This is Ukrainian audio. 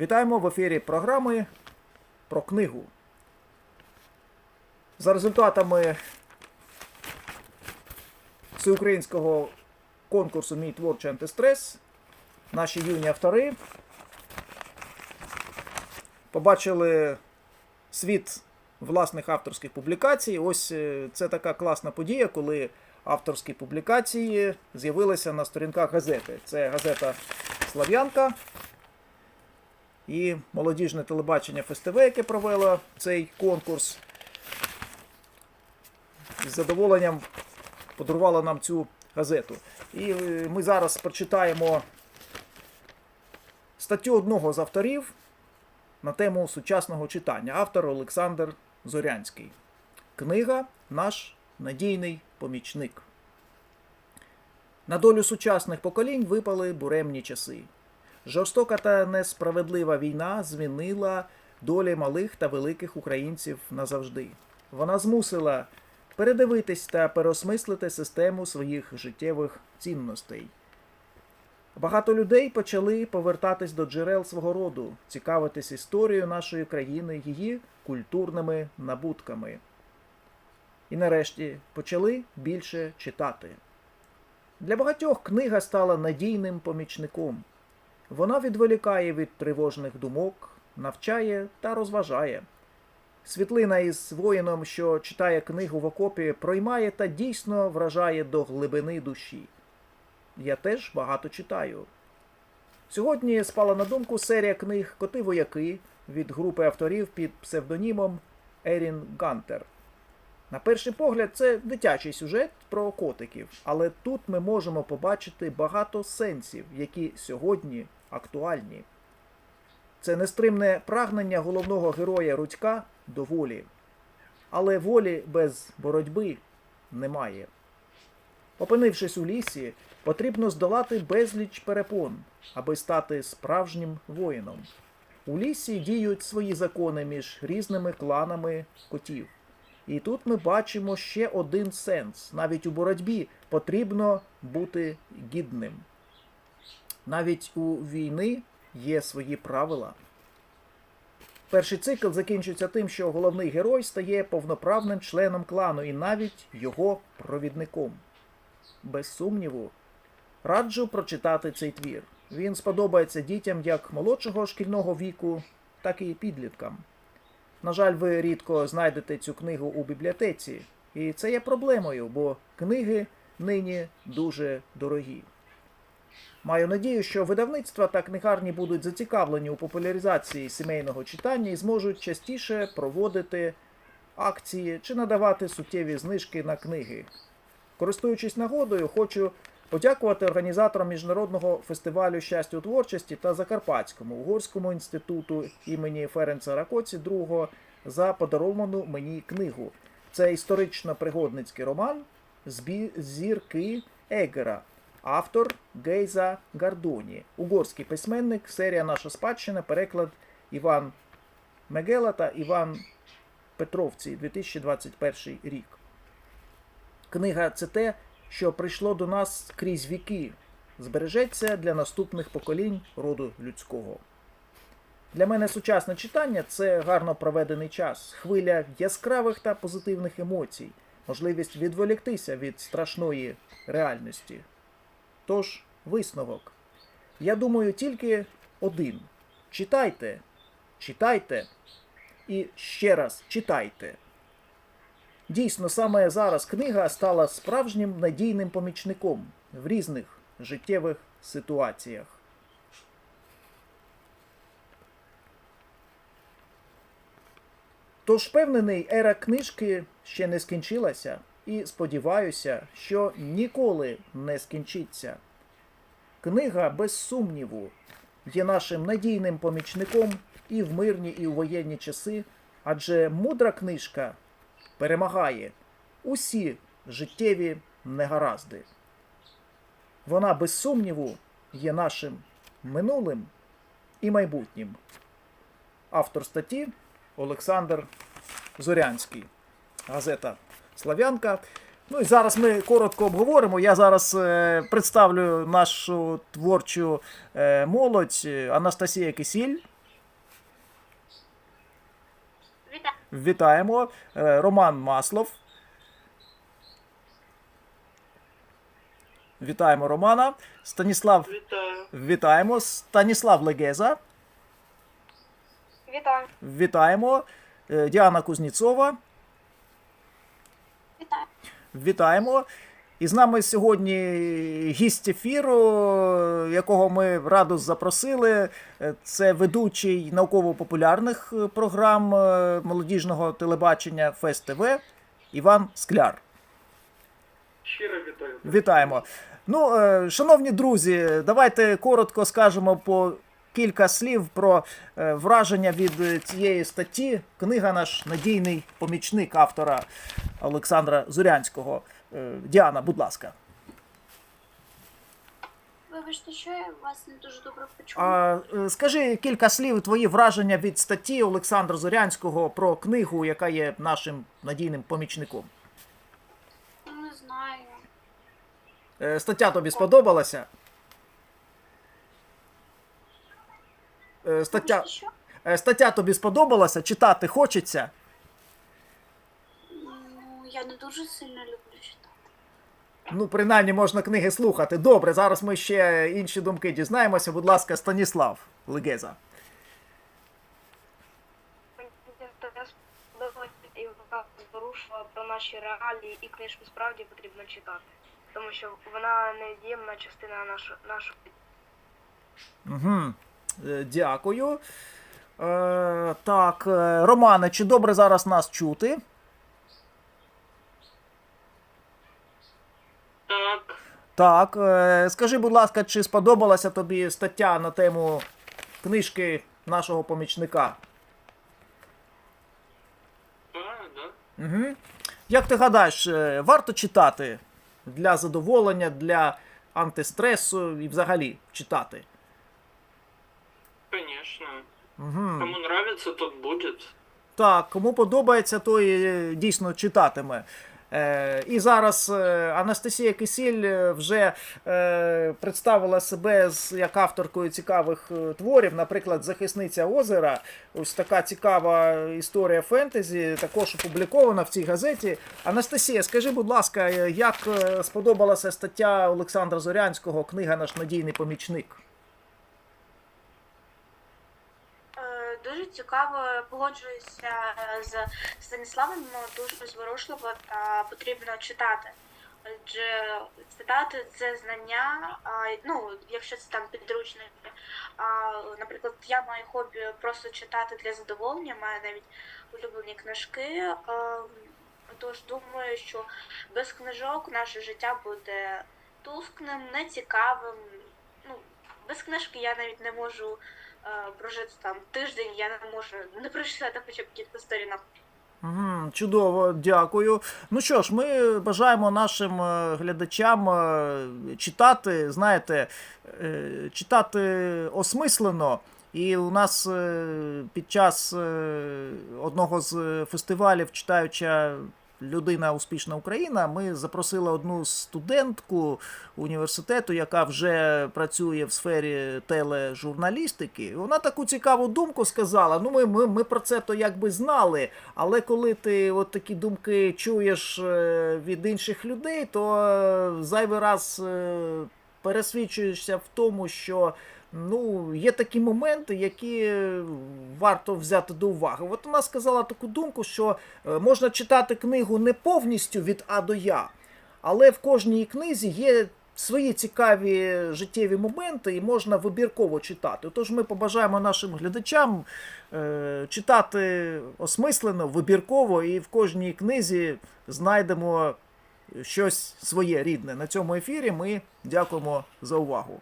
Вітаємо в ефірі програми про книгу. За результатами всеукраїнського конкурсу Мій творчий антистрес наші юні автори побачили світ власних авторських публікацій. Ось е, це така класна подія, коли авторські публікації з'явилися на сторінках газети. Це газета Слав'янка і молодіжне телебачення ФСТВ, яке провело цей конкурс. З задоволенням подарувало нам цю газету. І е, ми зараз прочитаємо статтю одного з авторів на тему сучасного читання. Автор Олександр Зорянський. Книга Наш надійний помічник. На долю сучасних поколінь випали буремні часи. Жорстока та несправедлива війна змінила долі малих та великих українців назавжди. Вона змусила передивитись та переосмислити систему своїх життєвих цінностей. Багато людей почали повертатись до джерел свого роду, цікавитись історією нашої країни, її культурними набутками. І нарешті почали більше читати. Для багатьох книга стала надійним помічником. Вона відволікає від тривожних думок, навчає та розважає. Світлина із воїном, що читає книгу в окопі, проймає та дійсно вражає до глибини душі. Я теж багато читаю. Сьогодні спала на думку серія книг Коти вояки від групи авторів під псевдонімом Ерін Гантер. На перший погляд, це дитячий сюжет про котиків, але тут ми можемо побачити багато сенсів, які сьогодні актуальні. Це нестримне прагнення головного героя Рудька до волі. Але волі без боротьби немає. Опинившись у лісі, потрібно здолати безліч перепон, аби стати справжнім воїном. У лісі діють свої закони між різними кланами котів. І тут ми бачимо ще один сенс. Навіть у боротьбі потрібно бути гідним. Навіть у війни є свої правила. Перший цикл закінчується тим, що головний герой стає повноправним членом клану і навіть його провідником. Без сумніву, раджу прочитати цей твір. Він сподобається дітям як молодшого шкільного віку, так і підліткам. На жаль, ви рідко знайдете цю книгу у бібліотеці, і це є проблемою, бо книги нині дуже дорогі. Маю надію, що видавництва та книгарні будуть зацікавлені у популяризації сімейного читання і зможуть частіше проводити акції чи надавати суттєві знижки на книги. Користуючись нагодою, хочу подякувати організаторам міжнародного фестивалю щастя у творчості та Закарпатському Угорському інституту імені Ференца Ракоці II за подаровану мені книгу. Це історично-пригодницький роман Зірки Егера. Автор Гейза Гардоні, угорський письменник, серія Наша спадщина, переклад Іван Мегела та Іван Петровці, 2021 рік. Книга це те, що прийшло до нас крізь віки, збережеться для наступних поколінь роду людського. Для мене сучасне читання це гарно проведений час, хвиля яскравих та позитивних емоцій, можливість відволіктися від страшної реальності. Тож, висновок. Я думаю, тільки один. Читайте, читайте і ще раз читайте. Дійсно, саме зараз книга стала справжнім надійним помічником в різних життєвих ситуаціях. Тож впевнений, ера книжки ще не скінчилася, і сподіваюся, що ніколи не скінчиться. Книга, без сумніву, є нашим надійним помічником і в мирні, і в воєнні часи, адже мудра книжка перемагає усі життєві негаразди. Вона, без сумніву, є нашим минулим і майбутнім. Автор статті Олександр Зорянський, газета Слав'янка. Ну і зараз ми коротко обговоримо. Я зараз е, представлю нашу творчу е, молодь е, Анастасія Кисіль. Вітаємо. Е, Роман Маслов. Вітаємо Романа. Станіслав. Вітаю. Вітаємо. Станіслав Легеза. Вітаю. Вітаємо. Е, Діана Кузніцова. Вітаємо. І з нами сьогодні гість ефіру, якого ми радо запросили. Е, Це ведучий науково-популярних е, програм е, молодіжного телебачення Фест ТВ Іван Скляр. Щиро вітаю. Вітаємо. Ну, шановні друзі, давайте коротко скажемо по кілька слів про е, враження від е, цієї статті. Книга наш надійний помічник автора Олександра Зурянського. Е, Діана, будь ласка. Вибачте, що я вас не дуже добре почула. А, скажи кілька слів твої враження від статті Олександра Зорянського про книгу, яка є нашим надійним помічником. Не знаю. Стаття тобі сподобалася? Стаття, Вибачте, що? е, стаття тобі сподобалася? Читати хочеться? Ну, я не дуже сильно люблю читати. Ну, принаймні можна книги слухати. Добре, зараз ми ще інші думки дізнаємося. Будь ласка, Станіслав Легеза. Порушила про наші реалії, і книжку справді потрібно читати, тому що вона невід'ємна частина нашого нашого. Угу. Е, Дякую. Е, так, е, Романе, чи добре зараз нас чути? Так, Так, е, скажи, будь ласка, чи сподобалася тобі стаття на тему книжки нашого помічника? так, да. Угу. Як ти гадаєш, е, варто читати для задоволення, для антистресу і взагалі читати? Конечно. Угу. Кому нравится, тот будет. Так, кому подобається, той е, дійсно читатиме. Е, і зараз е, Анастасія Кисіль е, вже е, представила себе з, як авторкою цікавих е, творів, наприклад, Захисниця озера. Ось така цікава історія фентезі, також опублікована в цій газеті. Анастасія, скажи, будь ласка, як сподобалася стаття Олександра Зорянського, книга Наш надійний помічник? Е, Дуже цікаво, погоджуюся з Станіславом, ну, дуже зворушливо та потрібно читати. Адже читати це знання, ну, якщо це там підручники. Наприклад, я маю хобі просто читати для задоволення, маю навіть улюблені книжки. Тож думаю, що без книжок наше життя буде тускним, нецікавим. Ну, без книжки я навіть не можу е, прожити там тиждень, я не можу не прочитати хоча б кілька сторінок. Чудово, дякую. Ну що ж, ми бажаємо нашим е, глядачам е, читати, знаєте, е, читати осмислено. І у нас е, під час е, одного з фестивалів читаюча людина Успішна Україна. Ми запросили одну студентку університету, яка вже працює в сфері тележурналістики. Вона таку цікаву думку сказала. Ну, ми, ми, ми про це то якби знали. Але коли ти от такі думки чуєш е, від інших людей, то е, зайвий раз е, пересвідчуєшся в тому, що ну, є такі моменти, які варто взяти до уваги. От вона сказала таку думку, що е, можна читати книгу не повністю від А до Я, але в кожній книзі є свої цікаві життєві моменти, і можна вибірково читати. Тож ми побажаємо нашим глядачам е, читати осмислено, вибірково, і в кожній книзі знайдемо щось своє рідне. На цьому ефірі ми дякуємо за увагу.